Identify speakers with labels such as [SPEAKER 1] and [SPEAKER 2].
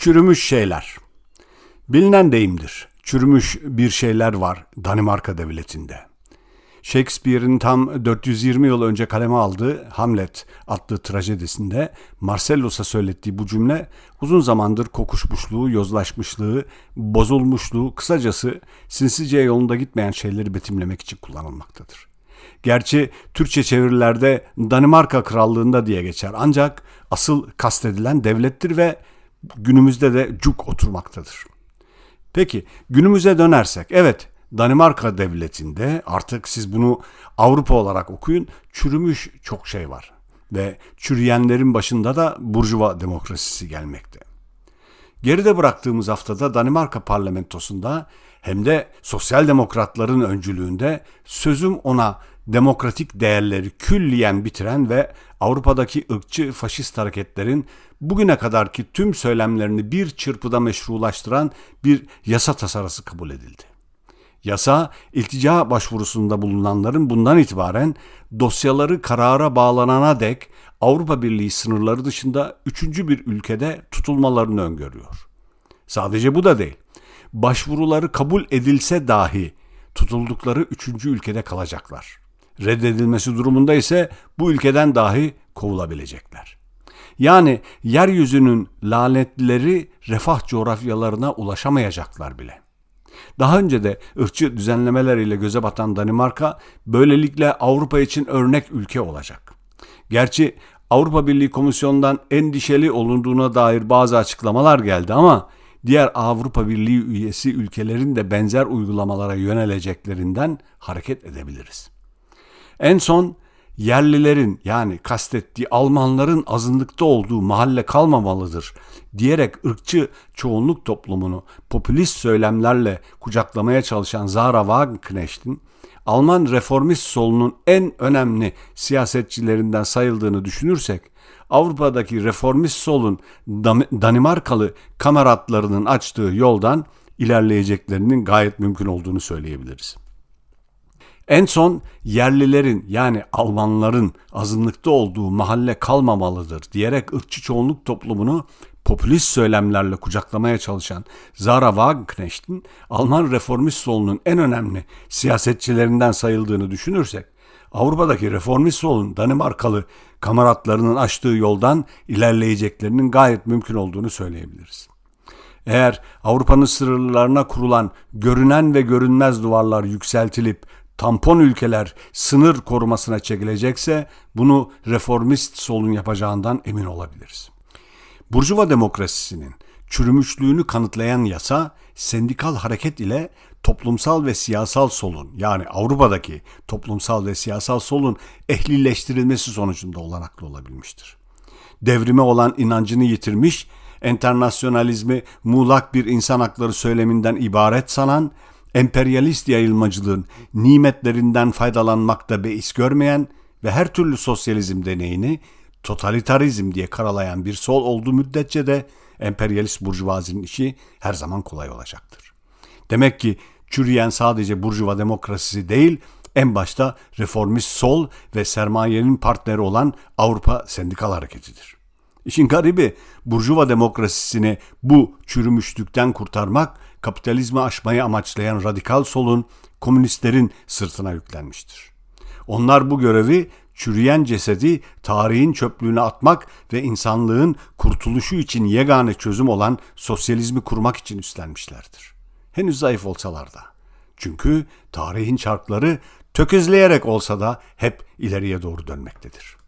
[SPEAKER 1] Çürümüş şeyler. Bilinen deyimdir. Çürümüş bir şeyler var Danimarka devletinde. Shakespeare'in tam 420 yıl önce kaleme aldığı Hamlet adlı trajedisinde Marcellus'a söylettiği bu cümle uzun zamandır kokuşmuşluğu, yozlaşmışlığı, bozulmuşluğu, kısacası sinsice yolunda gitmeyen şeyleri betimlemek için kullanılmaktadır. Gerçi Türkçe çevirilerde Danimarka Krallığında diye geçer ancak asıl kastedilen devlettir ve günümüzde de cuk oturmaktadır. Peki günümüze dönersek evet Danimarka devletinde artık siz bunu Avrupa olarak okuyun çürümüş çok şey var ve çürüyenlerin başında da burjuva demokrasisi gelmekte. Geride bıraktığımız haftada Danimarka parlamentosunda hem de sosyal demokratların öncülüğünde sözüm ona demokratik değerleri külliyen bitiren ve Avrupa'daki ırkçı faşist hareketlerin bugüne kadarki tüm söylemlerini bir çırpıda meşrulaştıran bir yasa tasarısı kabul edildi. Yasa, iltica başvurusunda bulunanların bundan itibaren dosyaları karara bağlanana dek Avrupa Birliği sınırları dışında üçüncü bir ülkede tutulmalarını öngörüyor. Sadece bu da değil. Başvuruları kabul edilse dahi tutuldukları üçüncü ülkede kalacaklar. Reddedilmesi durumunda ise bu ülkeden dahi kovulabilecekler. Yani yeryüzünün lanetleri refah coğrafyalarına ulaşamayacaklar bile. Daha önce de ırkçı düzenlemeler ile göze batan Danimarka böylelikle Avrupa için örnek ülke olacak. Gerçi Avrupa Birliği Komisyonu'ndan endişeli olunduğuna dair bazı açıklamalar geldi ama diğer Avrupa Birliği üyesi ülkelerin de benzer uygulamalara yöneleceklerinden hareket edebiliriz. En son yerlilerin yani kastettiği Almanların azınlıkta olduğu mahalle kalmamalıdır diyerek ırkçı çoğunluk toplumunu popülist söylemlerle kucaklamaya çalışan Zara Wagenknecht'in Alman reformist solunun en önemli siyasetçilerinden sayıldığını düşünürsek Avrupa'daki reformist solun Danimarkalı kameratlarının açtığı yoldan ilerleyeceklerinin gayet mümkün olduğunu söyleyebiliriz. En son yerlilerin yani Almanların azınlıkta olduğu mahalle kalmamalıdır diyerek ırkçı çoğunluk toplumunu popülist söylemlerle kucaklamaya çalışan Zara Wagenknecht'in Alman reformist solunun en önemli siyasetçilerinden sayıldığını düşünürsek, Avrupa'daki reformist solun Danimarkalı kameratlarının açtığı yoldan ilerleyeceklerinin gayet mümkün olduğunu söyleyebiliriz. Eğer Avrupa'nın sınırlarına kurulan görünen ve görünmez duvarlar yükseltilip tampon ülkeler sınır korumasına çekilecekse bunu reformist solun yapacağından emin olabiliriz. Burjuva demokrasisinin çürümüşlüğünü kanıtlayan yasa sendikal hareket ile toplumsal ve siyasal solun yani Avrupa'daki toplumsal ve siyasal solun ehlileştirilmesi sonucunda olanaklı olabilmiştir. Devrime olan inancını yitirmiş, enternasyonalizmi muğlak bir insan hakları söyleminden ibaret sanan emperyalist yayılmacılığın nimetlerinden faydalanmakta beis görmeyen ve her türlü sosyalizm deneyini totalitarizm diye karalayan bir sol olduğu müddetçe de emperyalist burjuvazinin işi her zaman kolay olacaktır. Demek ki çürüyen sadece burjuva demokrasisi değil, en başta reformist sol ve sermayenin partneri olan Avrupa Sendikal Hareketi'dir. İşin garibi burjuva demokrasisini bu çürümüşlükten kurtarmak kapitalizmi aşmayı amaçlayan radikal solun komünistlerin sırtına yüklenmiştir. Onlar bu görevi çürüyen cesedi tarihin çöplüğüne atmak ve insanlığın kurtuluşu için yegane çözüm olan sosyalizmi kurmak için üstlenmişlerdir. Henüz zayıf olsalar da. Çünkü tarihin çarkları tökezleyerek olsa da hep ileriye doğru dönmektedir.